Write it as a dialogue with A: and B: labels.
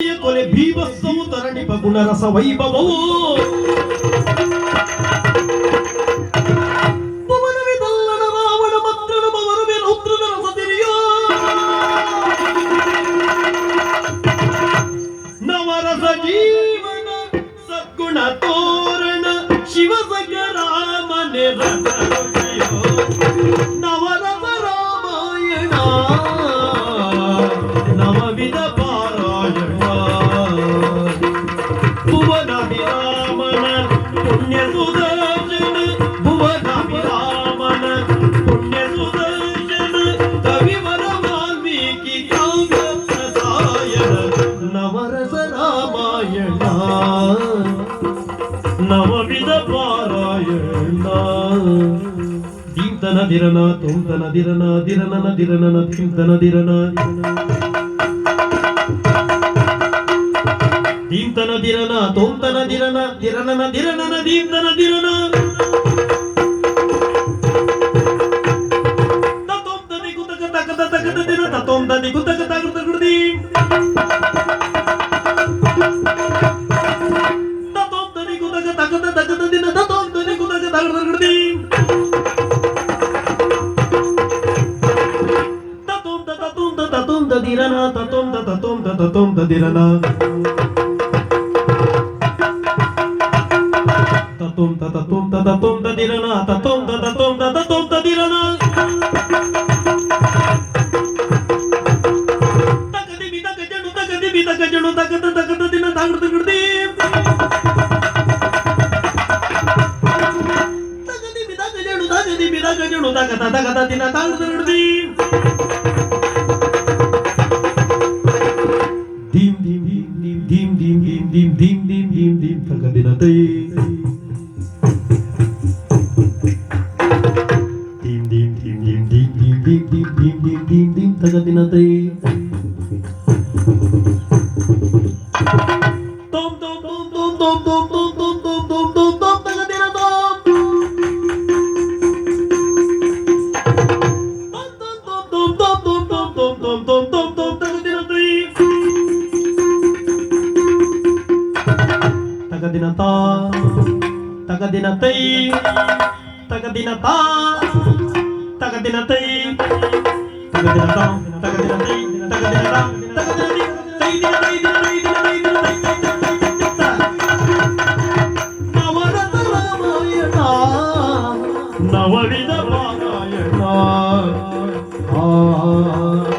A: ಕೊಲೆ ಭೀಮಸ್ಸವು ತರಣಿ ಬಗುಣರಸ ವೈಭವವು ಶಿವ ಸಗ ರಾಮನೆ ರಸ ನವವಿಧ ಪಾರಾಯಣ ದೀಂತನ ದಿರನ ತುಂತನ ದಿರನ ದಿರನನ ದಿರನನ ದೀಂತನ ದಿರನ ದೀಂತನ ದಿರನ ತೋಂತನ ದಿರನ ದಿರನನ ದಿರನನ ದೀಂತನ ದಿರನ ತೋಂತನಿ ಕುತಕ ತಕದ ತಕದ ದಿನ ತೋಂತನಿ ಕುತಕ ತಕದ ಕುಡದಿ ತೋಂತನಿ ಕುತಕ ತಕದ ತಕದ ದಿನ ತೋಂತನಿ ಕುತಕ ತಕದ ಕುಡದಿ ತೋಂತ ತೋಂತ ತೋಂತ ದಿರನ ತೋಂತ ತೋಂತ ತೋಂತ ದಿರನ tatatatum tatatum tatatum tadirana tatatum tatatum tatatum tadirana takadibi takajanu takadibi takajanu takata takata dina tangurtugurdi takadibi takajanu takadibi takajanu takata takata dina tangurtugurdi dim dim dim dim dim dim dim dim dim dim dim takadina tay dim dim dim dim dim dim dim dim dim dim dim. Tom tom tom tom tom tom tom tom tom tom tom Oh, oh, oh.